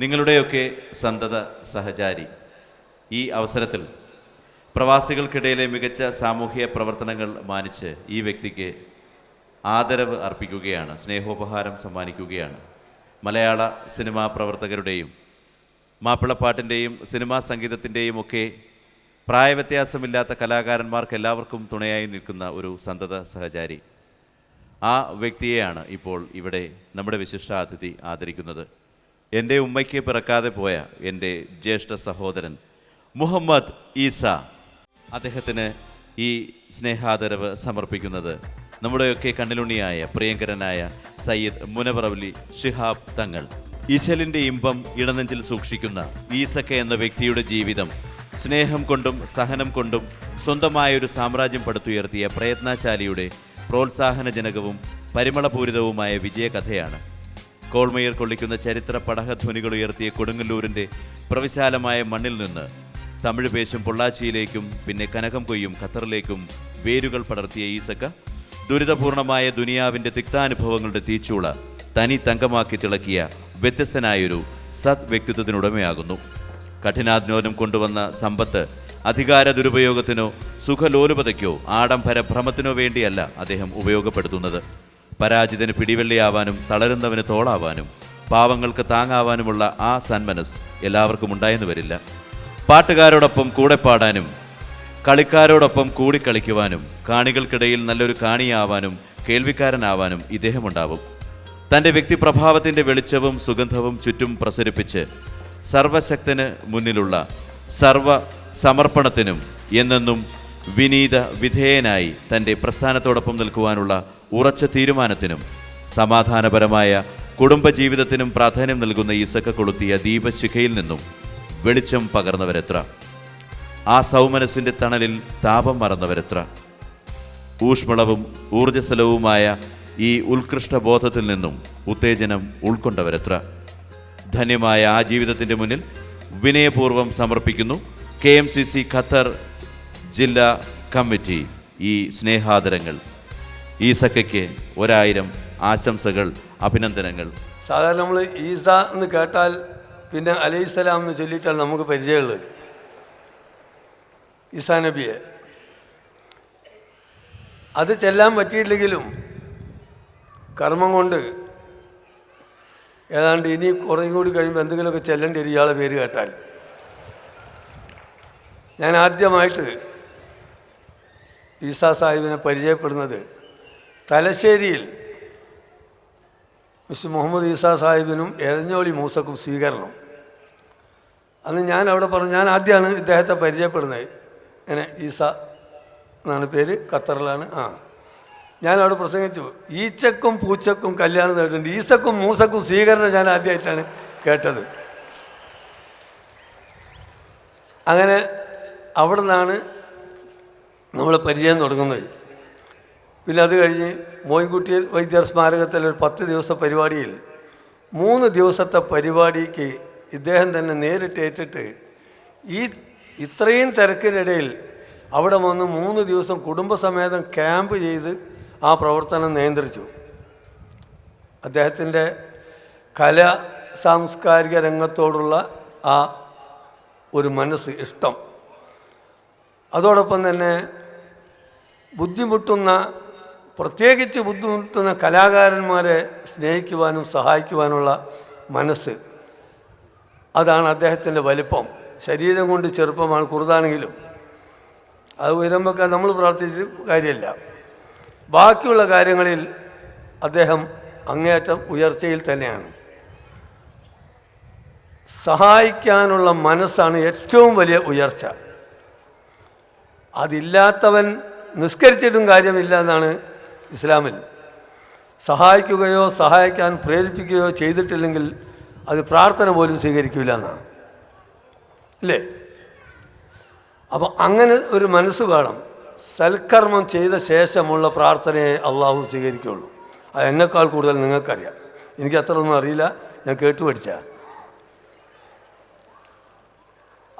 നിങ്ങളുടെയൊക്കെ സന്തത സഹചാരി. ഈ അവസരത്തിൽ പ്രവാസികൾക്കിടയിലെ മികച്ച സാമൂഹ്യ പ്രവർത്തനങ്ങൾ മാനിച്ച് ഈ വ്യക്തിക്ക് ആദരവ് അർപ്പിക്കുകയാണ് സ്നേഹോപഹാരം സമ്മാനിക്കുകയാണ്. മലയാള സിനിമാ പ്രവർത്തകരുടെയും മാപ്പിളപ്പാട്ടിന്റെയും സിനിമാ സംഗീതത്തിന്റെയും ഒക്കെ പ്രായവ്യത്യാസമില്ലാത്ത കലാകാരന്മാർക്ക് എല്ലാവർക്കും തുണയായി നിൽക്കുന്ന ഒരു സന്തത സഹചാരി. ആ വ്യക്തിയെയാണ് ഇപ്പോൾ ഇവിടെ നമ്മുടെ വിശിഷ്ടാതിഥി ആദരിക്കുന്നത്. എന്റെ ഉമ്മയ്ക്ക് പിറക്കാതെ പോയ എന്റെ ജ്യേഷ്ഠ സഹോദരൻ മുഹമ്മദ് ഈസ അദ്ദേഹത്തിന് ഈ സ്നേഹാദരവ് സമർപ്പിക്കുന്നത് നമ്മുടെയൊക്കെ കണ്ണിലുണ്ണിയായ പ്രിയങ്കരനായ സയ്യിദ് മുനവറവലി ഷിഹാബ് തങ്ങൾ. ഈശലിന്റെ ഇമ്പം ഇടനെഞ്ചിൽ സൂക്ഷിക്കുന്ന ഈസക്ക എന്ന വ്യക്തിയുടെ ജീവിതം സ്നേഹം കൊണ്ടും സഹനം കൊണ്ടും സ്വന്തമായൊരു സാമ്രാജ്യം പടുത്തുയർത്തിയ പ്രയത്നശാലിയുടെ പ്രോത്സാഹനജനകവും പരിമളപൂരിതവുമായ വിജയകഥയാണ് കോൾമയർ കൊള്ളിക്കുന്ന ചരിത്ര പടഹധ്വനികൾ ഉയർത്തിയ കൊടുങ്ങല്ലൂരിന്റെ പ്രവിശാലമായ മണ്ണിൽ നിന്ന് തമിഴ് പേശും പൊള്ളാച്ചിയിലേക്കും പിന്നെ കനകം കൊയ്യും ഖത്തറിലേക്കും വേരുകൾ പടർത്തിയ ഈസക്ക ദുരിതപൂർണമായ ദുനിയാവിന്റെ തിക്താനുഭവങ്ങളുടെ തീച്ചൂള തനി തങ്കമാക്കി തിളക്കിയ വ്യത്യസ്തനായൊരു സത് വ്യക്തിത്വത്തിനുടമയാകുന്നു. കഠിനാധ്വാനം കൊണ്ടുവന്ന സമ്പത്ത് അധികാര ദുരുപയോഗത്തിനോ സുഖലോലുപതയ്ക്കോ ആഡംബര ഭ്രമത്തിനോ വേണ്ടിയല്ല അദ്ദേഹം ഉപയോഗപ്പെടുത്തുന്നത്. പരാജിതന് പിടിവെള്ളിയാവാനും തളരുന്നവന് തോളാവാനും പാവങ്ങൾക്ക് താങ്ങാവാനുമുള്ള ആ സന്മനസ് എല്ലാവർക്കും ഉണ്ടായെന്ന് വരില്ല. പാട്ടുകാരോടൊപ്പം കൂടെ പാടാനും കളിക്കാരോടൊപ്പം കൂടിക്കളിക്കുവാനും കാണികൾക്കിടയിൽ നല്ലൊരു കാണിയാവാനും കേൾവിക്കാരനാവാനും ഇദ്ദേഹമുണ്ടാവും. തന്റെ വ്യക്തിപ്രഭാവത്തിന്റെ വെളിച്ചവും സുഗന്ധവും ചുറ്റും പ്രസരിപ്പിച്ച് സർവശക്തന് മുന്നിലുള്ള സർവ സമർപ്പണത്തിനും എന്നെന്നും വിനീത വിധേയനായി തന്റെ പ്രസ്ഥാനത്തോടൊപ്പം നിൽക്കുവാനുള്ള ഉറച്ച തീരുമാനത്തിനും സമാധാനപരമായ കുടുംബജീവിതത്തിനും പ്രാധാന്യം നൽകുന്ന ഈസക്ക കൊളുത്തിയ ദീപശിഖയിൽ നിന്നും വെളിച്ചം പകർന്നവരെത്ര. ആ സൗമനസിന്റെ തണലിൽ താപം മറന്നവരെത്ര. ഊഷ്മളവും ഊർജസ്വലവുമായ ഈ ഉത്കൃഷ്ട ബോധത്തിൽ നിന്നും ഉത്തേജനം ഉൾക്കൊണ്ടവരെത്ര. ധന്യമായ ആ ജീവിതത്തിന്റെ മുന്നിൽ വിനയപൂർവം സമർപ്പിക്കുന്നു K M C C Qatar ജില്ലാ കമ്മിറ്റി ഈ സ്നേഹാദരങ്ങൾ. ഈ സഖയ്ക്ക് ഒരായിരം ആശംസകൾ അഭിനന്ദനങ്ങൾ. സാധാരണ നമ്മൾ ഈസ എന്ന് കേട്ടാൽ പിന്നെ അലൈഹിസ്സലാം എന്ന് ചൊല്ലിയിട്ടാണ് നമുക്ക് പരിചയമുള്ളത്. ഈസാ നബിയെ. അത് ചെല്ലാൻ പറ്റിയില്ലെങ്കിലും കർമ്മം കൊണ്ട് ഏതാണ്ട് ഇനി കുറേ കൂടി കഴിയുമ്പോൾ എന്തെങ്കിലുമൊക്കെ ചെല്ലേണ്ടി വരും ഇയാളെ പേര് കേട്ടാൽ. ഞാൻ ആദ്യമായിട്ട് ഈസാ സാഹിബിനെ പരിചയപ്പെടുന്നത് തലശ്ശേരിയിൽ മിസ്റ്റർ മുഹമ്മദ് ഈസാ സാഹിബിനും എരഞ്ഞോളി മൂസക്കും സ്വീകരണം. അന്ന് ഞാൻ അവിടെ പറഞ്ഞു ഞാൻ ആദ്യമാണ് ഇദ്ദേഹത്തെ പരിചയപ്പെടുന്നത്. ഇങ്ങനെ ഈസ എന്നാണ് പേര് ഖത്തറിലാണ്. ആ. ഞാൻ അവിടെ പ്രസംഗിച്ചു. ഈച്ചക്കും പൂച്ചക്കും കല്യാണം നേടിയിട്ടുണ്ട് ഈസക്കും മൂസക്കും സ്വീകരണം ഞാൻ ആദ്യമായിട്ടാണ് കേട്ടത്. അങ്ങനെ അവിടെ നിന്നാണ് നമ്മൾ പരിചയം തുടങ്ങുന്നത്. പിന്നെ അത് കഴിഞ്ഞ് മോയിൻകുട്ടിയിൽ വൈദ്യർ സ്മാരകത്തിൽ ഒരു പത്ത് ദിവസ പരിപാടിയിൽ മൂന്ന് ദിവസത്തെ പരിപാടിക്ക് ഇദ്ദേഹം തന്നെ നേരിട്ട് ഏറ്റിട്ട് ഈ ഇത്രയും തിരക്കിനിടയിൽ അവിടെ വന്ന് മൂന്ന് ദിവസം കുടുംബസമേതം ക്യാമ്പ് ചെയ്ത് ആ പ്രവർത്തനം നിയന്ത്രിച്ചു. അദ്ദേഹത്തിന്റെ കല സാംസ്കാരിക രംഗത്തോടുള്ള ആ ഒരു മനസ്സ് ഇഷ്ടം. അതോടൊപ്പം തന്നെ ബുദ്ധിമുട്ടുന്ന പ്രത്യേകിച്ച് ബുദ്ധിമുട്ടുന്ന കലാകാരന്മാരെ സ്നേഹിക്കുവാനും സഹായിക്കുവാനുള്ള മനസ്സ്. അതാണ് അദ്ദേഹത്തിന്റെ വലിപ്പം. ശരീരം കൊണ്ട് ചെറുപ്പമാണ് കുറുതാണെങ്കിലും. അത് ഉയരുമ്പോൾ നമ്മൾ പ്രാർത്ഥിച്ച കാര്യമല്ല. ബാക്കിയുള്ള കാര്യങ്ങളിൽ അദ്ദേഹം അങ്ങേയറ്റം ഉയർച്ചയിൽ തന്നെയാണ്. സഹായിക്കാനുള്ള മനസ്സാണ് ഏറ്റവും വലിയ ഉയർച്ച. അതില്ലാത്തവൻ നിസ്കരിച്ചിട്ടും കാര്യമില്ല എന്നാണ് ഇസ്ലാമിൽ സഹായിക്കുകയോ സഹായിക്കാൻ പ്രേരിപ്പിക്കുകയോ ചെയ്തിട്ടില്ലെങ്കിൽ അത് പ്രാർത്ഥന പോലും സ്വീകരിക്കില്ല എന്നാണ്. അല്ലേ അപ്പോൾ അങ്ങനെ ഒരു മനസ്സ് വേണം. സൽക്കർമ്മം ചെയ്ത ശേഷമുള്ള പ്രാർത്ഥനയെ അള്ളാഹു സ്വീകരിക്കുകയുള്ളൂ അത് എന്നെക്കാൾ കൂടുതൽ നിങ്ങൾക്കറിയാം. എനിക്ക് അത്ര ഒന്നും അറിയില്ല. ഞാൻ കേട്ടു പഠിച്ച.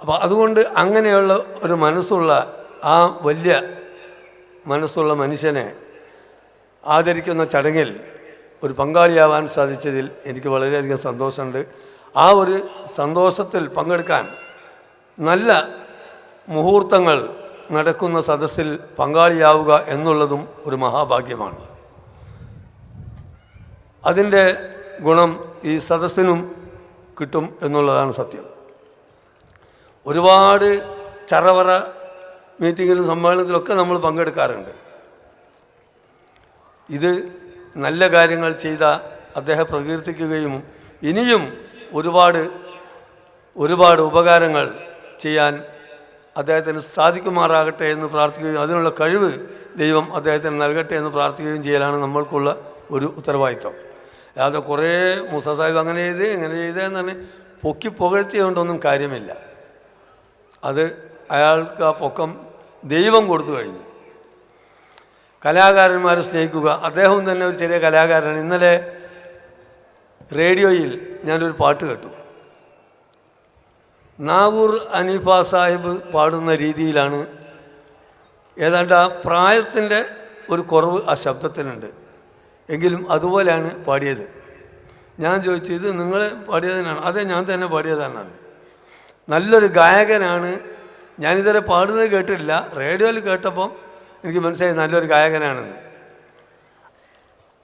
അപ്പോൾ അതുകൊണ്ട് അങ്ങനെയുള്ള ഒരു മനസ്സുള്ള ആ വലിയ മനസ്സുള്ള മനുഷ്യനെ ആദരിക്കുന്ന ചടങ്ങിൽ ഒരു പങ്കാളിയാവാൻ സാധിച്ചതിൽ എനിക്ക് വളരെയധികം സന്തോഷമുണ്ട്. ആ ഒരു സന്തോഷത്തിൽ പങ്കെടുക്കാൻ നല്ല മുഹൂർത്തങ്ങൾ നടക്കുന്ന സദസ്സിൽ പങ്കാളിയാവുക എന്നുള്ളതും ഒരു മഹാഭാഗ്യമാണ്. അതിന്റെ ഗുണം ഈ സദസ്സിനും കിട്ടും എന്നുള്ളതാണ് സത്യം. ഒരുപാട് ചറവറ മീറ്റിങ്ങിലും സമ്മേളനത്തിലൊക്കെ നമ്മൾ പങ്കെടുക്കാറുണ്ട്. ഇത് നല്ല കാര്യങ്ങൾ ചെയ്ത അദ്ദേഹം പ്രകീർത്തിക്കുകയും ഇനിയും ഒരുപാട് ഒരുപാട് ഉപകാരങ്ങൾ ചെയ്യാൻ അദ്ദേഹത്തിന് സാധിക്കുമാറാകട്ടെ എന്ന് പ്രാർത്ഥിക്കുകയും അതിനുള്ള കഴിവ് ദൈവം അദ്ദേഹത്തിന് നൽകട്ടെ എന്ന് പ്രാർത്ഥിക്കുകയും ചെയ്യലാണ് നമ്മൾക്കുള്ള ഒരു ഉത്തരവാദിത്വം. അല്ലാതെ കുറേ മൂസ സാഹിബ് അങ്ങനെ ചെയ്ത് ഇങ്ങനെ ചെയ്ത് എന്ന് പറഞ്ഞ് പൊക്കി പുകഴ്ത്തിയതുകൊണ്ടൊന്നും കാര്യമില്ല. അത് അയാൾക്ക് ആ പൊക്കം ദൈവം കൊടുത്തു കഴിഞ്ഞു. കലാകാരന്മാരെ സ്നേഹിക്കുക. അദ്ദേഹവും തന്നെ ഒരു ചെറിയ കലാകാരനാണ്. ഇന്നലെ റേഡിയോയിൽ ഞാനൊരു പാട്ട് കേട്ടു. നാഗൂർ അനീഫ സാഹിബ് പാടുന്ന രീതിയിലാണ് ഏതാണ്ട് ആ പ്രായത്തിന്റെ ഒരു കുറവ് ആ ശബ്ദത്തിനുണ്ട്. എങ്കിലും അതുപോലെയാണ് പാടിയത്. ഞാൻ ചോദിച്ചു ഇത് നിങ്ങൾ പാടിയതിനാണ്? അതെ ഞാൻ തന്നെ പാടിയതാണ് നല്ലൊരു ഗായകനാണ്. ഞാനിതുവരെ പാടുന്നത് കേട്ടിട്ടില്ല. റേഡിയോയിൽ കേട്ടപ്പം എനിക്ക് മനസ്സിലായി നല്ലൊരു ഗായകനാണെന്ന്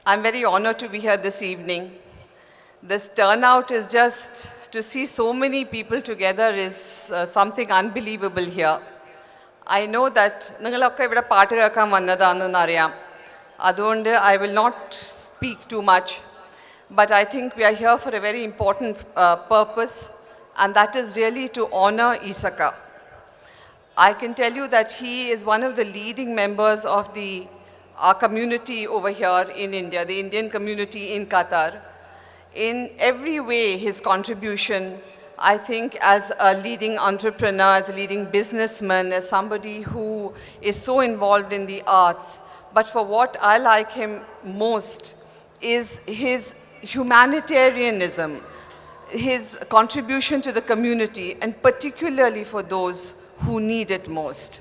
I'm very honored to be here this evening. This turnout is just to see so many people together is uh, something unbelievable here. I know that നിങ്ങളൊക്കെ ഇവിടെ പാട്ട് കേൾക്കാൻ വന്നതാണെന്ന് അറിയാം അതുകൊണ്ട് I will not speak too much but I think we are here for a very important purpose and that is really to honour Isakka I can tell you that he is one of the leading members of the our community over here in India, the Indian community in Qatar. In every way, his contribution, I think, as a leading entrepreneur, as a leading businessman, as somebody who is so involved in the arts. But for what I like him most is his humanitarianism, his contribution to the community, and particularly for those who need it most.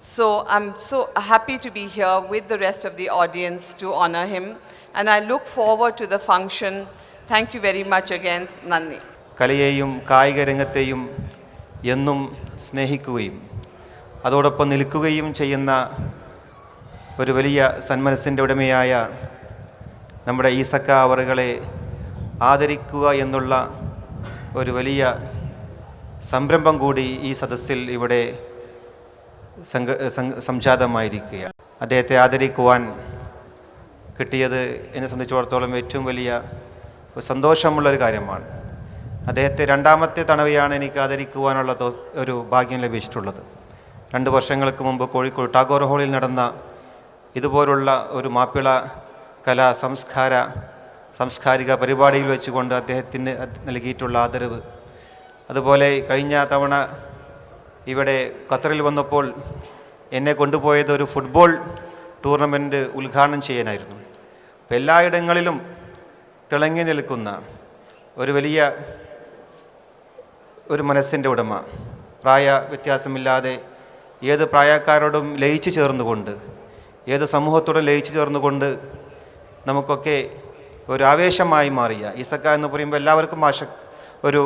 So I'm so happy to be here with the rest of the audience to honor him, and I look forward to the function. Thank you very much again, Nanni. കലയെയും കായിക രംഗത്തെയും എന്നും സ്നേഹിക്കുകയും അതോടൊപ്പം നിൽക്കുകയും ചെയ്യുന്ന ഒരു വലിയ സന്മനസ്സിന്റെ ഉടമയായ നമ്മുടെ ഈസക്ക അവറുകളെ ആദരിക്കുക എന്നുള്ള ഒരു വലിയ സംരംഭം കൂടി ഈ സദസ്സിൽ ഇവിടെ സംജാതമായിരിക്കുക സംജാതമായിരിക്കുകയാണ്. അദ്ദേഹത്തെ ആദരിക്കുവാൻ കിട്ടിയത് എന്നെ സംബന്ധിച്ചിടത്തോളം ഏറ്റവും വലിയ ഒരു സന്തോഷമുള്ളൊരു കാര്യമാണ്. അദ്ദേഹത്തെ രണ്ടാമത്തെ തണവയാണ് എനിക്ക് ആദരിക്കുവാനുള്ള ഒരു ഭാഗ്യം ലഭിച്ചിട്ടുള്ളത്. രണ്ട് വർഷങ്ങൾക്ക് മുമ്പ് കോഴിക്കോട് ടാഗോർ ഹാളിൽ നടന്ന ഇതുപോലുള്ള ഒരു മാപ്പിള കലാ സംസ്കാര സാംസ്കാരിക പരിപാടിയിൽ വെച്ചുകൊണ്ട് അദ്ദേഹത്തിന് നൽകിയിട്ടുള്ള ആദരവ് അതുപോലെ കഴിഞ്ഞ തവണ ഇവിടെ ഖത്തറിൽ വന്നപ്പോൾ എന്നെ കൊണ്ടുപോയത് ഒരു ഫുട്ബോൾ ടൂർണമെന്റ് ഉദ്ഘാടനം ചെയ്യാനായിരുന്നു. അപ്പോൾ എല്ലായിടങ്ങളിലും തിളങ്ങി നിൽക്കുന്ന ഒരു വലിയ ഒരു മനസ്സിന്റെ ഉടമ പ്രായ വ്യത്യാസമില്ലാതെ ഏത് പ്രായക്കാരോടും ലയിച്ചു ചേർന്നുകൊണ്ട് ഏത് സമൂഹത്തോടും ലയിച്ചു ചേർന്നുകൊണ്ട് നമുക്കൊക്കെ ഒരു ആവേശമായി മാറിയ ഈസക്ക എന്ന് പറയുമ്പോൾ എല്ലാവർക്കും ആശ ഒരു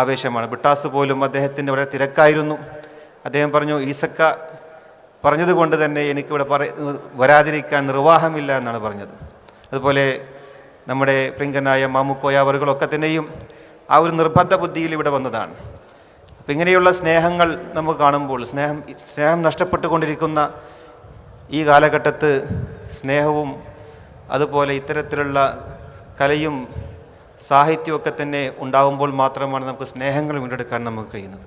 ആവേശമാണ്. ബിട്ടാസ് പോലും അദ്ദേഹത്തിന്റെ വളരെ തിരക്കായിരുന്നു. അദ്ദേഹം പറഞ്ഞു ഈസക്ക പറഞ്ഞതുകൊണ്ട് തന്നെ എനിക്കിവിടെ പറ വരാതിരിക്കാൻ നിർവാഹമില്ല എന്നാണ് പറഞ്ഞത്. അതുപോലെ നമ്മുടെ പ്രിങ്കനായ മാമുക്കോയ അവറുകളൊക്കെ തന്നെയും ആ ഒരു നിർബന്ധ ബുദ്ധിയിൽ ഇവിടെ വന്നതാണ്. അപ്പം ഇങ്ങനെയുള്ള സ്നേഹങ്ങൾ നമുക്ക് കാണുമ്പോൾ സ്നേഹം സ്നേഹം നഷ്ടപ്പെട്ടുകൊണ്ടിരിക്കുന്ന ഈ കാലഘട്ടത്ത് സ്നേഹവും അതുപോലെ ഇത്തരത്തിലുള്ള കലയും സാഹിത്യമൊക്കെ തന്നെ ഉണ്ടാകുമ്പോൾ മാത്രമാണ് നമുക്ക് സ്നേഹങ്ങൾ വീണ്ടെടുക്കാൻ നമുക്ക് കഴിയുന്നത്.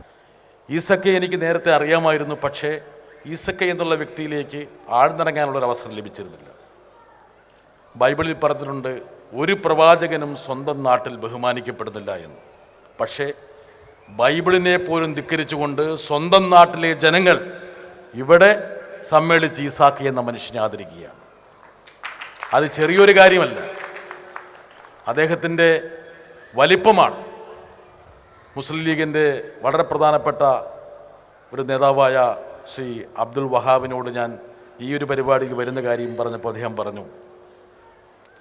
ഈസക്കെ എനിക്ക് നേരത്തെ അറിയാമായിരുന്നു പക്ഷേ ഈസക്കെ എന്നുള്ള വ്യക്തിയിലേക്ക് ആഴ്ന്നിറങ്ങാനുള്ള ഒരു അവസരം ലഭിച്ചിരുന്നില്ല. ബൈബിളിൽ പറഞ്ഞിട്ടുണ്ട് ഒരു പ്രവാചകനും സ്വന്തം നാട്ടിൽ ബഹുമാനിക്കപ്പെടുന്നില്ല എന്ന്. പക്ഷേ ബൈബിളിനെ പോലും ധിക്കരിച്ചുകൊണ്ട് സ്വന്തം നാട്ടിലെ ജനങ്ങൾ ഇവിടെ സമ്മേളിച്ച് ഈസാക്കി എന്ന മനുഷ്യനെ ആദരിക്കുകയാണ്. അത് ചെറിയൊരു കാര്യമല്ല. അദ്ദേഹത്തിന്റെ വലിപ്പമാണ് മുസ്ലിം ലീഗിന്റെ വളരെ പ്രധാനപ്പെട്ട ഒരു നേതാവായ ശ്രീ അബ്ദുൽ വഹാബിനോട് ഞാൻ ഈ ഒരു പരിപാടിക്ക് വരുന്ന കാര്യം പറഞ്ഞപ്പോൾ അദ്ദേഹം പറഞ്ഞു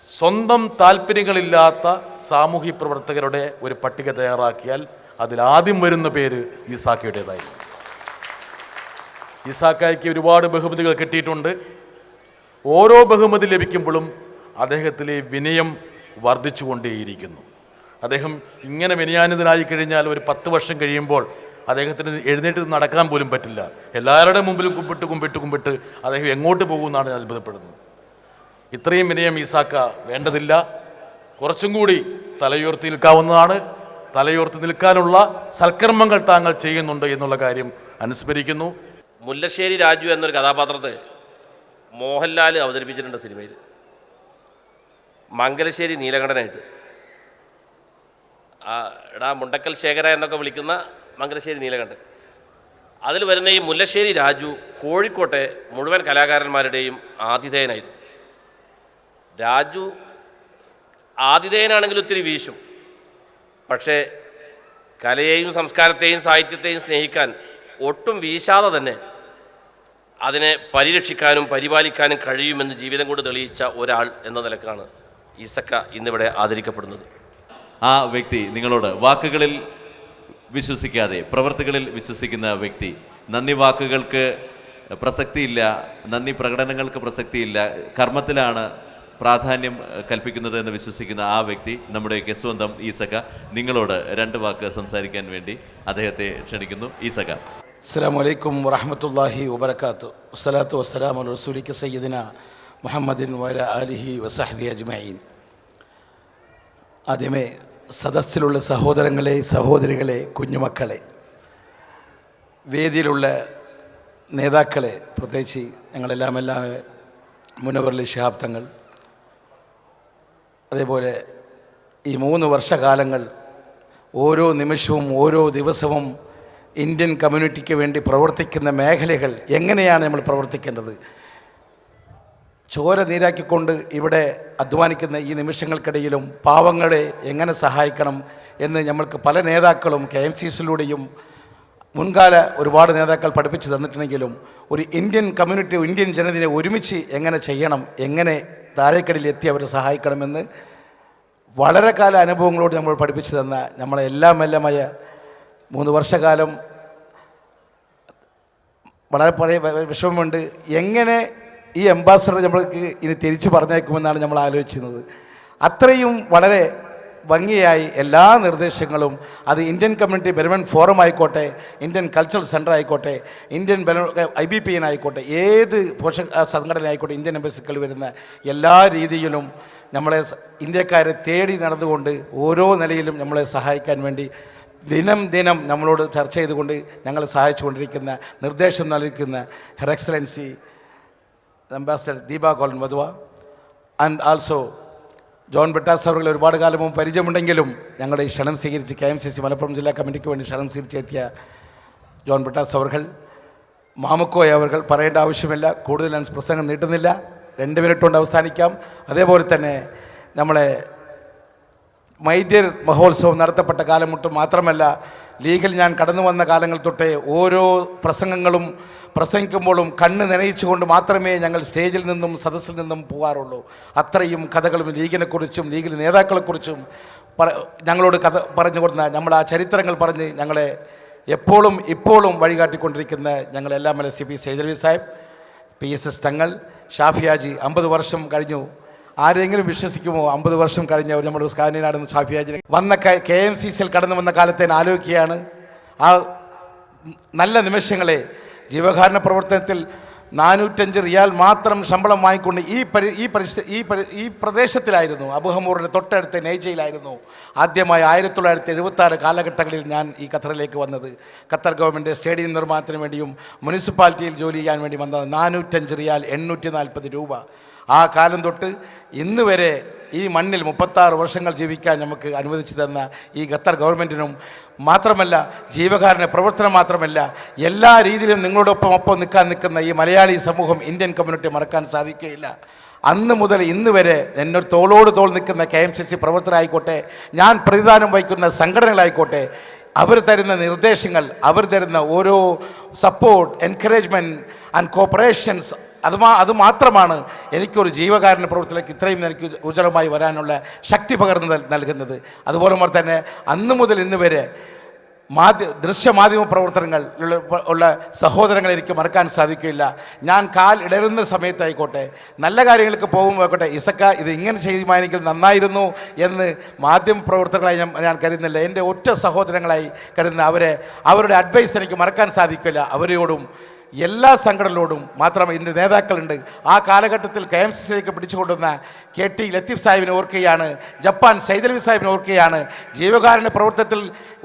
സ്വന്തം താല്പര്യങ്ങളില്ലാത്ത സാമൂഹ്യ പ്രവർത്തകരുടെ ഒരു പട്ടിക തയ്യാറാക്കിയാൽ അതിൽ ആദ്യം വരുന്ന പേര് ഈസാക്കയുടേതായിരുന്നു ഈസാക്കായ്ക്ക് ഒരുപാട് ബഹുമതികൾ കിട്ടിയിട്ടുണ്ട്. ഓരോ ബഹുമതി ലഭിക്കുമ്പോഴും അദ്ദേഹത്തിലെ വിനയം വർദ്ധിച്ചുകൊണ്ടേയിരിക്കുന്നു. അദ്ദേഹം ഇങ്ങനെ വിനയാനിതനായി കഴിഞ്ഞാൽ ഒരു പത്ത് വർഷം കഴിയുമ്പോൾ അദ്ദേഹത്തിന് എഴുന്നേറ്റ് നടക്കാൻ പോലും പറ്റില്ല. എല്ലാവരുടെ മുമ്പിലും കുമ്പിട്ട് കുമ്പിട്ട് കുമ്പിട്ട് അദ്ദേഹം എങ്ങോട്ട് പോകുമെന്നാണ് ഞാൻ അത്ഭുതപ്പെടുന്നത്. ഇത്രയും വിനയം ഈസാക്ക വേണ്ടതില്ല. കുറച്ചും കൂടി തലയുയർത്തി നിൽക്കാവുന്നതാണ്. തലയുയർത്തി നിൽക്കാനുള്ള സൽക്കർമ്മങ്ങൾ താങ്കൾ ചെയ്യുന്നുണ്ട് എന്നുള്ള കാര്യം അനുസ്മരിക്കുന്നു. മുല്ലശ്ശേരി രാജു എന്നൊരു കഥാപാത്രത്തെ മോഹൻലാൽ അവതരിപ്പിച്ചിട്ടുണ്ട് സിനിമയിൽ. മംഗലശ്ശേരി നീലകണ്ഠനായിട്ട്. ആ എടാ മുണ്ടക്കൽ ശേഖര എന്നൊക്കെ വിളിക്കുന്ന മംഗലശ്ശേരി നീലകണ്ഠൻ. അതിൽ വരുന്ന ഈ മുല്ലശ്ശേരി രാജു കോഴിക്കോട്ടെ മുഴുവൻ കലാകാരന്മാരുടെയും ആതിഥേയനായിരുന്നു. രാജു ആതിഥേയനാണെങ്കിൽ ഒത്തിരി വീശും. പക്ഷേ കലയെയും സംസ്കാരത്തെയും സാഹിത്യത്തെയും സ്നേഹിക്കാൻ ഒട്ടും വീശാതെ തന്നെ അതിനെ പരിരക്ഷിക്കാനും പരിപാലിക്കാനും കഴിയുമെന്ന് ജീവിതം കൊണ്ട് തെളിയിച്ച ഒരാൾ എന്ന നിലക്കാണ് ഈസക്ക ഇന്നിവിടെ ആദരിക്കപ്പെടുന്നത്. ആ വ്യക്തി നിങ്ങളോട് വാക്കുകളിൽ വിശ്വസിക്കാതെ പ്രവൃത്തികളിൽ വിശ്വസിക്കുന്ന വ്യക്തി നന്ദി വാക്കുകൾക്ക് പ്രസക്തിയില്ല നന്ദി പ്രകടനങ്ങൾക്ക് പ്രസക്തിയില്ല കർമ്മത്തിലാണ് പ്രാധാന്യം കൽപ്പിക്കുന്നത് എന്ന് വിശ്വസിക്കുന്ന ആ വ്യക്തി നമ്മുടെയൊക്കെ സ്വന്തം ഈസക്ക നിങ്ങളോട് രണ്ട് വാക്ക് സംസാരിക്കാൻ വേണ്ടി അദ്ദേഹത്തെ ക്ഷണിക്കുന്നു. ഈസക്ക. അസ്സാം വലൈക്കും വറഹമത്തല്ലാഹി വബർക്കാത്തു വസ്സലാത്തു വസ്സലാം റസൂലിക്ക് സയ്യിദിന മുഹമ്മദിൻ വല അലിഹി വസഹബി അജ്മഈൻ. ആദ്യമേ സദസ്സിലുള്ള സഹോദരങ്ങളെ സഹോദരികളെ കുഞ്ഞുമക്കളെ വേദിയിലുള്ള നേതാക്കളെ പ്രത്യേകിച്ച് ഞങ്ങളെല്ലാം എല്ലാം മുനവറിലെ ശിഹാബ്ദങ്ങൾ അതേപോലെ ഈ മൂന്ന് വർഷകാലങ്ങൾ ഓരോ നിമിഷവും ഓരോ ദിവസവും ഇന്ത്യൻ കമ്മ്യൂണിറ്റിക്ക് വേണ്ടി പ്രവർത്തിക്കുന്ന മേഖലകൾ എങ്ങനെയാണ് നമ്മൾ പ്രവർത്തിക്കേണ്ടത്? ചോര നീരാക്കിക്കൊണ്ട് ഇവിടെ അധ്വാനിക്കുന്ന ഈ നിമിഷങ്ങൾക്കിടയിലും പാവങ്ങളെ എങ്ങനെ സഹായിക്കണം എന്ന് നമ്മൾക്ക് പല നേതാക്കളും കെ എം സി സിയിലൂടെയും മുൻകാല ഒരുപാട് നേതാക്കൾ പഠിപ്പിച്ചു തന്നിട്ടുണ്ടെങ്കിലും ഒരു ഇന്ത്യൻ കമ്മ്യൂണിറ്റി ഇന്ത്യൻ ജനതയെ ഒരുമിച്ച് എങ്ങനെ ചെയ്യണം എങ്ങനെ താഴേക്കടയിൽ എത്തി അവരെ സഹായിക്കണമെന്ന് വളരെ കാല അനുഭവങ്ങളോട് നമ്മൾ പഠിപ്പിച്ചു തന്ന നമ്മളെ എല്ലാം എല്ലാമായ മൂന്ന് വർഷക്കാലം വളരെ പഴയ വിഷമമുണ്ട്. എങ്ങനെ ഈ അംബാസഡർ നമ്മൾക്ക് ഇനി തിരിച്ചു പറഞ്ഞേക്കുമെന്നാണ് നമ്മൾ ആലോചിക്കുന്നത്. അത്രയും വളരെ ഭംഗിയായി എല്ലാ നിർദ്ദേശങ്ങളും അത് ഇന്ത്യൻ കമ്മ്യൂണിറ്റി ബെനവൻ ഫോറം ആയിക്കോട്ടെ ഇന്ത്യൻ കൾച്ചറൽ സെന്റർ ആയിക്കോട്ടെ Indian I B P N ആയിക്കോട്ടെ ഏത് പോഷക സംഘടന ആയിക്കോട്ടെ ഇന്ത്യൻ എംബസിക്കൾ വരുന്ന എല്ലാ രീതിയിലും നമ്മളെ ഇന്ത്യക്കാരെ തേടി നടന്നുകൊണ്ട് ഓരോ നിലയിലും നമ്മളെ സഹായിക്കാൻ വേണ്ടി ദിനം ദിനം നമ്മളോട് ചർച്ച ചെയ്തുകൊണ്ട് ഞങ്ങളെ സഹായിച്ചുകൊണ്ടിരിക്കുന്ന നിർദ്ദേശം നൽകിക്കുന്ന ഹെർ എക്സലൻസി അംബാസഡർ ദീപ കോലൻ വധുവ ആൻഡ് ആൾസോ ജോൺ ബിട്ടാസ് അവരുടെ ഒരുപാട് കാലം മുമ്പ് പരിചയമുണ്ടെങ്കിലും ഞങ്ങളുടെ ഈ ക്ഷണം സ്വീകരിച്ച് K M C C Malappuram ജില്ലാ കമ്മിറ്റിക്ക് വേണ്ടി ക്ഷണം സ്വീകരിച്ചെത്തിയ ജോൺ ബിട്ടാസ് അവർ മാമുക്കോയ അവർ പറയേണ്ട ആവശ്യമില്ല കൂടുതൽ പ്രസംഗം നീട്ടുന്നില്ല. രണ്ട് മിനിറ്റ് കൊണ്ട് അവസാനിക്കാം. അതേപോലെ തന്നെ നമ്മളെ മൈദ്യർ മഹോത്സവം നടത്തപ്പെട്ട കാലം മാത്രമല്ല ലീഗിൽ ഞാൻ കടന്നു വന്ന കാലങ്ങൾ തൊട്ടേ ഓരോ പ്രസംഗങ്ങളും പ്രസംഗിക്കുമ്പോഴും കണ്ണ് നനയിച്ചുകൊണ്ട് മാത്രമേ ഞങ്ങൾ സ്റ്റേജിൽ നിന്നും സദസ്സിൽ നിന്നും പോകാറുള്ളൂ. അത്രയും കഥകളും ലീഗിനെക്കുറിച്ചും ലീഗിലെ നേതാക്കളെക്കുറിച്ചും പറ ഞങ്ങളോട് കഥ പറഞ്ഞു കൊടുത്ത നമ്മൾ ആ ചരിത്രങ്ങൾ പറഞ്ഞ് ഞങ്ങളെ എപ്പോഴും ഇപ്പോഴും വഴികാട്ടിക്കൊണ്ടിരിക്കുന്ന ഞങ്ങളെല്ലാം മല C P Saidalavi Sahib P S S Thangal ഷാഫിയാജി അമ്പത് വർഷം കഴിഞ്ഞു. ആരെങ്കിലും വിശ്വസിക്കുമോ? അമ്പത് വർഷം കഴിഞ്ഞ ഒരു നമ്മുടെ സ്കാനിനാടുന്ന ഷാഫിയാജി വന്ന കെ എം സി സിയിൽ കടന്നു വന്ന കാലത്തെ ഞാൻ ആലോചിക്കുകയാണ്. ആ നല്ല നിമിഷങ്ങളെ ജീവകാരുണ്യ പ്രവർത്തനത്തിൽ നാനൂറ്റഞ്ച് റിയാൽ മാത്രം ശമ്പളം വാങ്ങിക്കൊണ്ട് ഈ പരി ഈ പരിസ്ഥ ഈ പരി ഈ പ്രദേശത്തിലായിരുന്നു. അബുഹമൂറിന്റെ തൊട്ടടുത്ത നെയ്ജയിലായിരുന്നു ആദ്യമായി ആയിരത്തി തൊള്ളായിരത്തി എഴുപത്തി ആറ് കാലഘട്ടങ്ങളിൽ ഞാൻ ഈ ഖത്തറിലേക്ക് വന്നത്. ഖത്തർ ഗവൺമെന്റ് സ്റ്റേഡിയം നിർമ്മാണത്തിന് വേണ്ടിയും മുനിസിപ്പാലിറ്റിയിൽ ജോലി ചെയ്യാൻ വേണ്ടി വന്നത് നാനൂറ്റഞ്ച് റിയാൽ എണ്ണൂറ്റി നാൽപ്പത് രൂപ. ആ കാലം തൊട്ട് ഇന്ന് വരെ ഈ മണ്ണിൽ മുപ്പത്താറ് വർഷങ്ങൾ ജീവിക്കാൻ നമുക്ക് അനുവദിച്ചു തന്ന ഈ ഖത്തർ ഗവൺമെന്റിനും മാത്രമല്ല ജീവകാരന്റെ പ്രവർത്തനം മാത്രമല്ല എല്ലാ രീതിയിലും നിങ്ങളോടൊപ്പം ഒപ്പം നിൽക്കാൻ നിൽക്കുന്ന ഈ മലയാളി സമൂഹം ഇന്ത്യൻ കമ്മ്യൂണിറ്റി മറക്കാൻ സാധിക്കുകയില്ല. അന്ന് മുതൽ ഇന്ന് വരെ എന്നോട് തോളോട് തോൾ നിൽക്കുന്ന കെ എം സി സി പ്രവർത്തകരായിക്കോട്ടെ ഞാൻ പ്രതിദാനം വഹിക്കുന്ന സംഘടനകളായിക്കോട്ടെ അവർ തരുന്ന നിർദ്ദേശങ്ങൾ അവർ തരുന്ന ഓരോ സപ്പോർട്ട് എൻകറേജ്മെന്റ് ആൻഡ് കോപ്പറേഷൻസ് അത് മാ അത് മാത്രമാണ് എനിക്കൊരു ജീവകാരുണ്യ പ്രവർത്തനത്തിലേക്ക് ഇത്രയും എനിക്ക് ഉജ്ജ്വലമായി വരാനുള്ള ശക്തി പകർന്ന് നൽകുന്നത്. അതുപോലെ തന്നെ അന്ന് മുതൽ ഇന്ന് വരെ മാധ്യ ദൃശ്യമാധ്യമ പ്രവർത്തനങ്ങൾ ഉള്ള- സഹോദരങ്ങളെ എനിക്ക് മറക്കാൻ സാധിക്കില്ല ഞാൻ കാൽ ഇടരുന്ന സമയത്തായിക്കോട്ടെ നല്ല കാര്യങ്ങൾക്ക് പോകുമ്പോൾ ആയിക്കോട്ടെ ഇസക്ക ഇത് ഇങ്ങനെ ചെയ്യുമായിരിക്കൽ നന്നായിരുന്നു എന്ന് മാധ്യമ പ്രവർത്തകരായി ഞാൻ ഞാൻ കരുതുന്നില്ല. എന്റെ ഒറ്റ സഹോദരങ്ങളായി കരുതുന്ന അവരെ അവരുടെ അഡ്വൈസ് എനിക്ക് മറക്കാൻ സാധിക്കില്ല. അവരോടും എല്ലാ സംഘടനകളോടും മാത്രമേ ഇന്ന് നേതാക്കളുണ്ട്. ആ കാലഘട്ടത്തിൽ കെ എം സി സിയിലേക്ക് പിടിച്ചുകൊണ്ടുവന്ന കെ ടി ലത്തീഫ് സാഹിബിനെ ഓർക്കുകയാണ് ജപ്പാൻ സൈദലവി സാഹിബിനെ ഓർക്കുകയാണ്. ജീവകാരുണ്യ പ്രവർത്തനത്തിൽ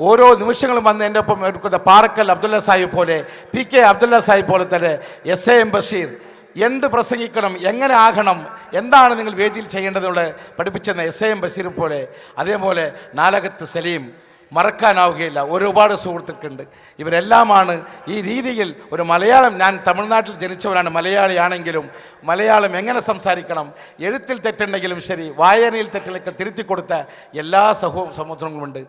ഓരോ നിമിഷങ്ങളും വന്ന് എന്റെ ഒപ്പം എടുക്കുന്ന പാറക്കൽ അബ്ദുള്ള സാഹിബ് പോലെ പി കെ അബ്ദുള്ള സാഹിബ് പോലെ തന്നെ എസ് എ എം ബഷീർ എന്ത് പ്രസംഗിക്കണം എങ്ങനെ ആകണം എന്താണ് നിങ്ങൾ വേദിയിൽ ചെയ്യേണ്ടതെന്നുള്ള പഠിപ്പിച്ചെന്ന എസ് എ എം ബഷീർ പോലെ അതേപോലെ നാലകത്ത് സലീം മറക്കാനാവുകയില്ല. ഒരുപാട് സുഹൃത്തുക്കളുണ്ട്. ഇവരെല്ലാമാണ് ഈ രീതിയിൽ ഒരു മലയാളം ഞാൻ തമിഴ്നാട്ടിൽ ജനിച്ചവരാണ് മലയാളിയാണെങ്കിലും മലയാളം എങ്ങനെ സംസാരിക്കണം എഴുത്തിൽ തെറ്റുണ്ടെങ്കിലും ശരി വായനയിൽ തെറ്റിലൊക്കെ തിരുത്തി കൊടുത്ത എല്ലാ സഹോ സമുദ്രങ്ങളുമുണ്ട്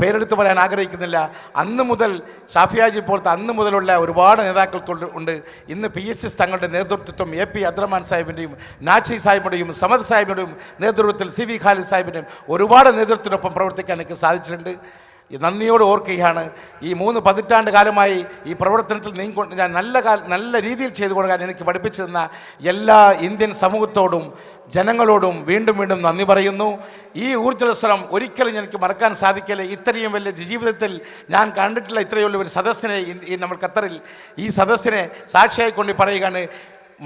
പേരെടുത്ത് പറയാൻ ആഗ്രഹിക്കുന്നില്ല. അന്ന് മുതൽ ഷാഫിയാജി പോലത്തെ അന്ന് മുതലുള്ള ഒരുപാട് നേതാക്കൾ ഉണ്ട്. ഇന്ന് പി എസ് എസ് തങ്ങളുടെ നേതൃത്വം എ പി അബ്ദുറഹ്മാൻ സാഹിബിന്റെയും നാച്ചി സാഹിബിന്റെയും സമദ് സാഹിബിന്റെയും നേതൃത്വത്തിൽ സി വി ഖാലിദ് സാഹിബിന്റെയും ഒരുപാട് നേതൃത്വത്തിനൊപ്പം പ്രവർത്തിക്കാൻ എനിക്ക് സാധിച്ചിട്ടുണ്ട്. നന്ദിയോട് ഓർക്കുകയാണ്. ഈ മൂന്ന് പതിറ്റാണ്ട് കാലമായി ഈ പ്രവർത്തനത്തിൽ നീങ്ങിക്കൊണ്ട് ഞാൻ നല്ല കാല നല്ല രീതിയിൽ ചെയ്തു കൊടുക്കാൻ എനിക്ക് പഠിപ്പിച്ചു തന്ന എല്ലാ ഇന്ത്യൻ സമൂഹത്തോടും ജനങ്ങളോടും വീണ്ടും വീണ്ടും നന്ദി പറയുന്നു. ഈ ഊർജസ്വലം ഒരിക്കലും എനിക്ക് മറക്കാൻ സാധിക്കില്ല ഇത്രയും വലിയ ജീവിതത്തിൽ ഞാൻ കണ്ടിട്ടുള്ള ഇത്രയുള്ള ഒരു സദസ്സിനെ ഈ നമ്മൾ ഖത്തറിൽ ഈ സദസ്സിനെ സാക്ഷിയായിക്കൊണ്ട് പറയുകയാണ്.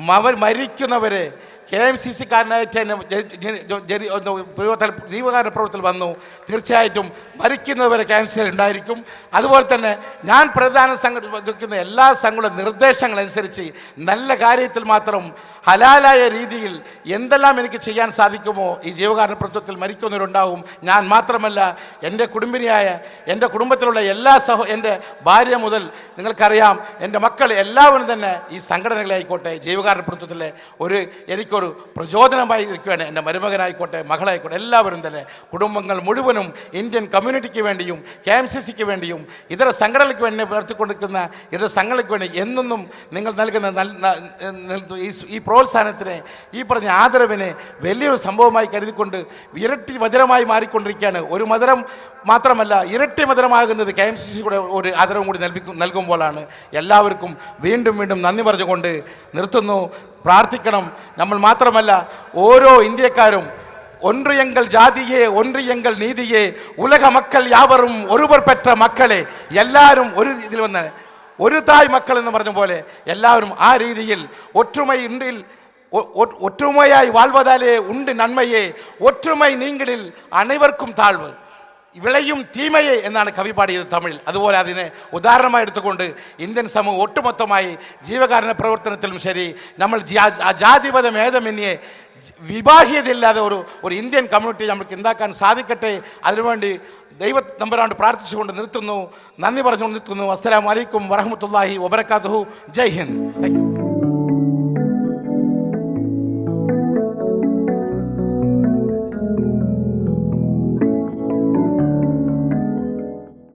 മവ മരിക്കുന്നവരെ കെ എം സി സി കാരനായിട്ട് തന്നെ ജ- ജ- ജ- ജരി- ഒന്ന് പ്രവർത്തന ജീവകാരുണ്യ പ്രവർത്തനത്തിൽ വന്നു. തീർച്ചയായിട്ടും മരിക്കുന്നവരെ കെ എം സി ഉണ്ടായിരിക്കും. അതുപോലെ തന്നെ ഞാൻ പ്രധാന സംഘടിപ്പിക്കുന്ന എല്ലാ സംഘങ്ങളുടെ നിർദ്ദേശങ്ങളനുസരിച്ച് നല്ല കാര്യത്തിൽ മാത്രം ഹലാലായ രീതിയിൽ എന്തെല്ലാം എനിക്ക് ചെയ്യാൻ സാധിക്കുമോ ഈ ജീവകാരുണ്യ പ്രവർത്തനത്തിൽ മരിക്കുന്നവരുണ്ടാവും. ഞാൻ മാത്രമല്ല എന്റെ കുടുംബിനിയായ എന്റെ കുടുംബത്തിലുള്ള എല്ലാ സഹോ എന്റെ ഭാര്യ മുതൽ നിങ്ങൾക്കറിയാം എന്റെ മക്കൾ എല്ലാവരും തന്നെ ഈ സംഘടനകളായിക്കോട്ടെ ജീവകാരുണ്യ പ്രവർത്തനത്തിലെ ഒരു എനിക്കൊരു പ്രചോദനമായി ഇരിക്കുകയാണ് എന്റെ മരുമകനായിക്കോട്ടെ മകളായിക്കോട്ടെ എല്ലാവരും തന്നെ കുടുംബങ്ങൾ മുഴുവനും ഇന്ത്യൻ കമ്മ്യൂണിറ്റിക്ക് വേണ്ടിയും കെ എം സി സിക്ക് വേണ്ടിയും ഇതര സംഘടനയ്ക്ക് വേണ്ടി വളർത്തിക്കൊണ്ടിരിക്കുന്ന ഇതര സംഘടനയ്ക്ക് വേണ്ടി എന്നും നിങ്ങൾ നൽകുന്ന ഈ പ്രോത്സാഹനത്തിന് ഈ പറഞ്ഞ ആദരവിനെ വലിയൊരു സംഭവമായി കരുതിക്കൊണ്ട് ഇരട്ടി മധുരമായി മാറിക്കൊണ്ടിരിക്കുകയാണ് ഒരു മധുരം മാത്രമല്ല ഇരട്ടി മധുരമാകുന്നത് കെ എം സി സി കൂടെ ഒരു ആദരവും കൂടി നൽകിക്കും നൽകുമ്പോഴാണ് എല്ലാവർക്കും വീണ്ടും വീണ്ടും നന്ദി പറഞ്ഞുകൊണ്ട് നിർത്തുന്നു പ്രാർത്ഥിക്കണം നമ്മൾ മാത്രമല്ല ഓരോ ഇന്ത്യക്കാരും ஒன்று எங்கள் ஜாதியே ஒன்று எங்கள் நீதியே உலக மக்கள் யாவரும் ஒருவர் பெற்ற மக்களே எல்லாரும் ഒരു ഇതിൽ വന്ന് ഒരു തായ് മക്കൾ എന്ന് പറഞ്ഞ പോലെ എല്ലാവരും ആ രീതിയിൽ ഒற்றுമയുണ്ടിൽ ஒற்றுமையாய் வாழ்வதாலே உண்டு நன்மையே ஒற்றுமை நீங்களில் அனைவருக்கும் தாழ்வு വിളയും തീമയെ എന്നാണ് കവി പാടിയത് തമിഴിൽ. അതുപോലെ അതിനെ ഉദാഹരണമായി എടുത്തുകൊണ്ട് ഇന്ത്യൻ സമൂഹം ഒട്ടുമൊത്തമായി ജീവകാരുണ്യ പ്രവർത്തനത്തിലും ശരി നമ്മൾ ജാതിപത ഭേദമന്യേ വിവാഹിയതില്ലാതെ ഒരു ഒരു ഇന്ത്യൻ കമ്മ്യൂണിറ്റി നമുക്ക് ഉണ്ടാക്കാൻ സാധിക്കട്ടെ. അതിനുവേണ്ടി ദൈവ നമ്പരാണ്ട് പ്രാർത്ഥിച്ചുകൊണ്ട് നിർത്തുന്നു. നന്ദി പറഞ്ഞുകൊണ്ട് നിർത്തുന്നു. അസ്സലാമു വലൈക്കും വറഹമത്തല്ലാഹി വബർക്കാത്തു ജയ് ഹിന്ദ്. Thank you